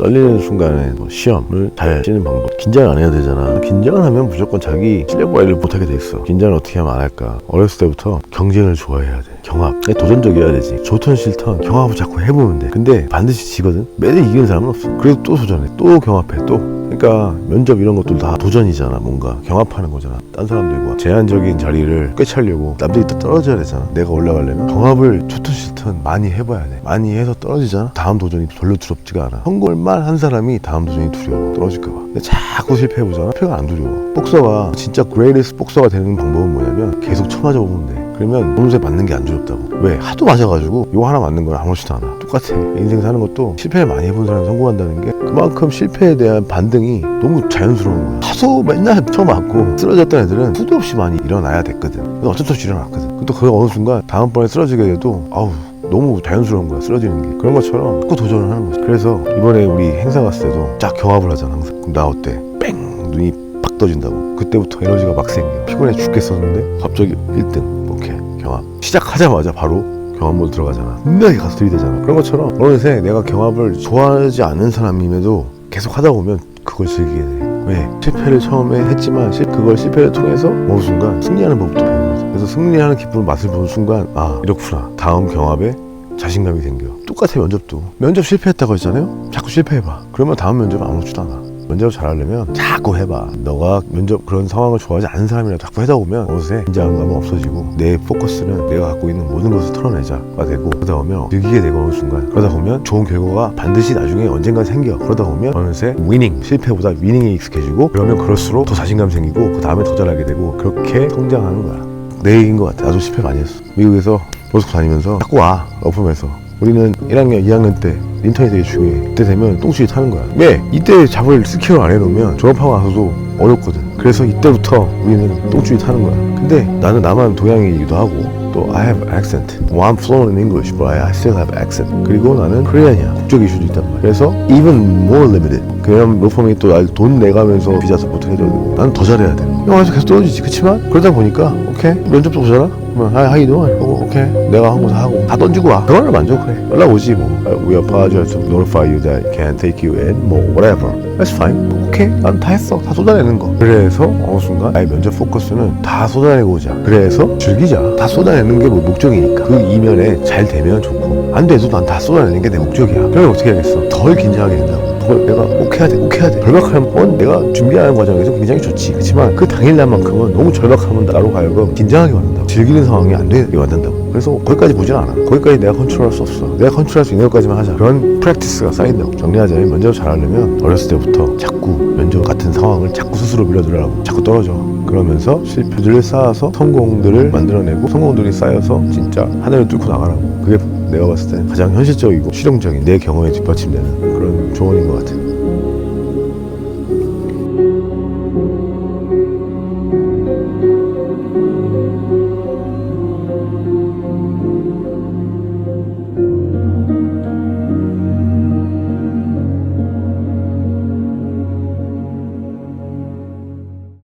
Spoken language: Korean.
떨리는 순간에 뭐 시험을 잘 치는 방법. 긴장 안 해야 되잖아. 긴장을 하면 무조건 자기 실력 발휘를 못하게 돼 있어. 긴장을 어떻게 하면 안 할까? 어렸을 때부터 경쟁을 좋아해야 돼. 경합. 도전적이어야 되지. 좋든 싫든 경합을 자꾸 해보면 돼. 근데 반드시 지거든. 매일 이기는 사람은 없어. 그래도 또 도전해. 또 경합해. 또 그러니까 면접 이런 것도 다 도전이잖아 뭔가. 경합하는 거잖아. 딴 사람들과 제한적인 자리를 꿰차려고 남들이 또 떨어져야 되잖아. 내가 올라가려면? 경합을 좋든 싫든 많이 해봐야 돼. 많이 해서 떨어지잖아? 다음 도전이 별로 두렵지가 않아. 성공만 한 사람이 다음 도전이 두려워. 떨어질까봐. 근데 자꾸 실패해보잖아? 실패가 안 두려워. 복서가 진짜 그레이리스 복서가 되는 방법은 뭐냐면 계속 쳐맞아 보면 돼 그러면 어느새 맞는 게 안 두렵다고. 왜? 하도 맞아가지고 이거 하나 맞는 건 아무렇지도 않아. 똑같아. 인생 사는 것도 실패를 많이 해본 사람이 성공한다는 게 그만큼 실패에 대한 반등이 너무 자연스러운 거야. 하도 맨날 처음 맞고 쓰러졌던 애들은 수도 없이 많이 일어나야 됐거든. 근데 어쩔 수 없이 일어났거든. 근데 또그 어느 순간 다음번에 쓰러지게 돼도 아우 너무 자연스러운 거야 쓰러지는 게. 그런 것처럼 자꾸 도전을 하는 거지. 그래서 이번에 우리 행사 갔을 때도 쫙 경합을 하잖아 항상. 그럼 나 어때? 뺑! 눈이 팍 떠진다고. 그때부터 에너지가 막 생겨. 피곤해 죽겠었는데 갑자기 1등. 오케이 경합 시작하자마자 바로 경합 모드 들어가잖아. 분명히 가서 들이대잖아. 그런 것처럼 어느새 내가 경합을 좋아하지 않는 사람임에도 계속 하다 보면 그걸 즐기게 돼. 왜? 실패를 처음에 했지만 실- 그걸 실패를 통해서 어느 순간 승리하는 법도 배우는 거지. 그래서 승리하는 기쁨 맛을 보는 순간 아 이렇구나. 다음 경합에 자신감이 생겨. 똑같아 면접도. 면접 실패했다고 했잖아요? 자꾸 실패해봐. 그러면 다음 면접 아무렇지도 않아 면접 잘하려면 자꾸 해봐. 너가 면접 그런 상황을 좋아하지 않는 사람이라도 자꾸 하다 보면 어느새 긴장감은 없어지고 내 포커스는 내가 갖고 있는 모든 것을 털어내자가 되고 그러다 보면 즐기게 되고 어느 순간. 그러다 보면 좋은 결과가 반드시 나중에 언젠가 생겨. 그러다 보면 어느새 위닝 실패보다 위닝에 익숙해지고 그러면 그럴수록 더 자신감 생기고 그 다음에 더 잘하게 되고 그렇게 성장하는 거야. 내 얘기인 것 같아. 나도 실패 많이 했어. 미국에서 로스쿨 다니면서 자꾸 와. 어품에서 우리는 1학년 2학년 때 인턴이 되게 중요해. 그때 되면 똥줄이 타는 거야. 왜? 이때 잡을 스킬을 안 해놓으면 졸업하고 나서도 어렵거든. 그래서 이때부터 우리는 똥줄이 타는 거야. 근데 나는 나만 동양이기도 하고 또 I have accent. well, I'm fluent in English but I still have accent. 그리고 나는 코리안이야. 국적 이슈도 있단 말이야. 그래서 even more limited. 그냥 로펌이 또날돈 내가면서 비자 서포트 해줘야 되고. 나는 더 잘해야 돼. 영화에서 계속 떨어지지. 그치만 그러다 보니까 오케이? 면접도 보잖아 그러면 하이 하이 도 어 오케이. 내가 한 거 다 하고. 다 던지고 와. 그러면 만족해 연락 오지 뭐. uh, We apologize to notify you that can't take you in 뭐 whatever. That's fine. 오케이. 난 다 했어. 다 쏟아내는 거. 그래서 어느 순간 나의 면접 포커스는 다 쏟아내고 오자. 그래서 즐기자. 다 쏟아내는 게 뭐 목적이니까. 그 이면에 잘 되면 좋고. 안 돼도 난 다 쏟아내는 게 내 목적이야. 그러면 어떻게 하겠어? 덜 긴장하게 된다고 덜 내가 꼭 해야 돼 꼭 해야 돼. 절박하면 내가 준비하는 과정에서 굉장히 좋지. 그렇지만 그 당일날만큼은 너무 절박하면 나로 하여금 긴장하게 만든다고. 즐기는 상황이 안 되게 만든다고. 그래서 거기까지 보진 않아. 거기까지 내가 컨트롤할 수 없어. 내가 컨트롤할 수 있는 것까지만 하자. 그런 프랙티스가 쌓인다고. 정리하자면 면접 잘하려면 어렸을 때부터 자꾸 면접 같은 상황을 자꾸 스스로 밀어두려고 자꾸 떨어져 그러면서 실패들을 쌓아서 성공들을 만들어내고 성공들이 쌓여서 진짜 하늘을 뚫고 나가라고. 그게 내가 봤을 때 가장 현실적이고 실용적인 내 경험에 뒷받침되는 그런 조언인 것 같아